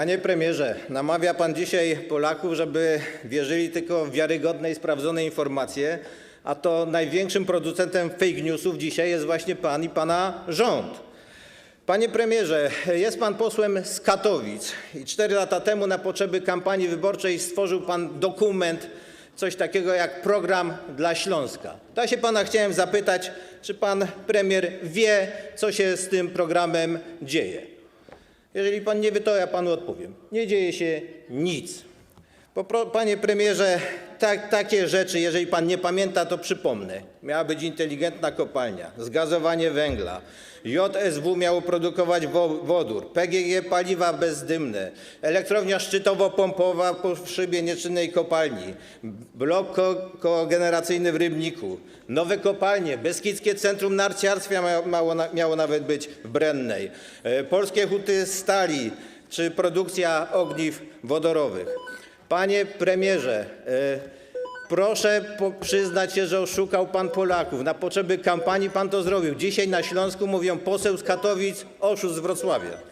Panie premierze, namawia pan dzisiaj Polaków, żeby wierzyli tylko w wiarygodne i sprawdzone informacje, a to największym producentem fake newsów dzisiaj jest właśnie pan i pana rząd. Panie premierze, jest pan posłem z Katowic i cztery lata temu na potrzeby kampanii wyborczej stworzył pan dokument, coś takiego jak program dla Śląska. Ja się pana chciałem zapytać, czy pan premier wie, co się z tym programem dzieje. Jeżeli pan nie wie, to ja panu odpowiem. Nie dzieje się nic. Panie premierze, takie rzeczy, jeżeli pan nie pamięta, to przypomnę. Miała być inteligentna kopalnia, zgazowanie węgla, JSW miało produkować wo, wodór, PGG paliwa bezdymne, elektrownia szczytowo-pompowa po szybie nieczynnej kopalni, blok ko, kogeneracyjny w Rybniku, nowe kopalnie, Beskidzkie Centrum Narciarstwa miało, miało, na- miało nawet być w Brennej, e, polskie huty stali czy produkcja ogniw wodorowych. Panie premierze, e, proszę przyznać się, że oszukał pan Polaków. Na potrzeby kampanii pan to zrobił. Dzisiaj na Śląsku mówią poseł z Katowic, oszust z Wrocławia.